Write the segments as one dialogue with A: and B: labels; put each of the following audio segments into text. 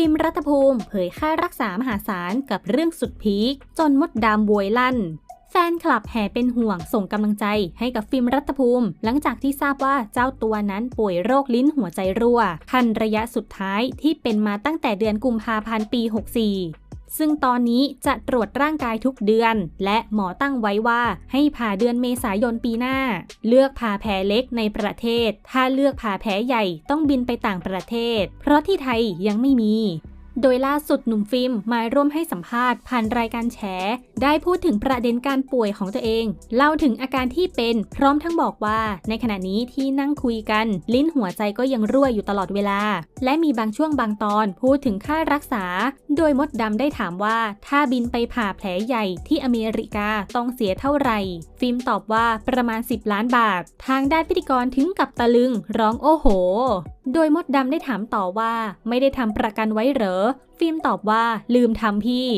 A: ฟิล์มรัฐภูมิเผยค่ารักษามหาศาลกับเรื่องสุดพีคจนมดดำบวยลั่น แฟนคลับแห่เป็นห่วงส่งกำลังใจให้กับฟิล์มรัฐภูมิ หลังจากที่ทราบว่าเจ้าตัวนั้นป่วยโรคลิ้นหัวใจรั่วขั้นระยะสุดท้ายที่เป็นมาตั้งแต่เดือนกุมภาพันธ์ปี 64 ซึ่งตอนนี้จะตรวจร่างกายทุกเดือน และหมอตั้งไว้ว่าให้ผ่าเดือนเมษายนปีหน้า เลือกผ่าแผลเล็กในประเทศ ถ้าเลือกผ่าแผลใหญ่ต้องบินไปต่างประเทศ เพราะที่ไทยยังไม่มี โดยล่าสุดหนุ่มฟิล์มมาร่วมให้สัมภาษณ์ผ่านรายการแฉ ได้พูดถึงประเด็นการป่วยของตัวเอง เล่าถึงอาการที่เป็น พร้อมทั้งบอกว่า ในขณะนี้ที่นั่งคุยกัน ลิ้นหัวใจก็ยังรั่วอยู่ตลอดเวลา และมีบางช่วงบางตอนพูดถึงค่ารักษา โดยมดดำได้ถามว่า ถ้าบินไปผ่าแผลใหญ่ที่อเมริกาต้องเสียเท่าไหร่ ฟิล์มตอบว่าประมาณ 10 ล้านบาท ทางด้านพิธีกรถึงกับตะลึงร้องโอ้โห โดยมดดำได้ถามต่อว่าไม่ได้ทำประกันไว้เหรอ ฟิล์มตอบว่าลืมทำพี่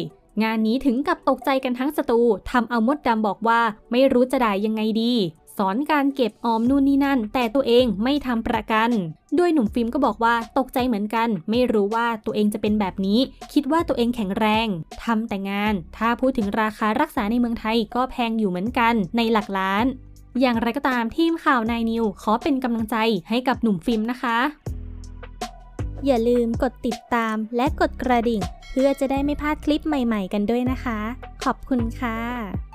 A: งานนี้ถึงกับตกใจกันทั้งสตูทำเอามดดำบอกว่าไม่รู้จะได่ายยังไงดี สอนการเก็บออมนู่นนี่นั่น แต่ตัวเองไม่ทำประกัน ด้วยหนุ่มฟิล์มก็บอกว่าตกใจเหมือนกัน ไม่รู้ว่าตัวเองจะเป็นแบบนี้ คิดว่าตัวเองแข็งแรงทำแต่งาน ถ้าพูดถึงราคารักษาในเมืองไทยก็แพงอยู่เหมือนกันในหลักล้าน อย่างไรก็ตามทีมข่าวนายนิวขอเป็นกำลังใจให้กับหนุ่มฟิล์มนะคะ อย่าลืมกดติดตามและกดกระดิ่ง เพื่อจะได้ไม่พลาดคลิปใหม่ ๆ กันด้วยนะคะ ขอบคุณค่ะ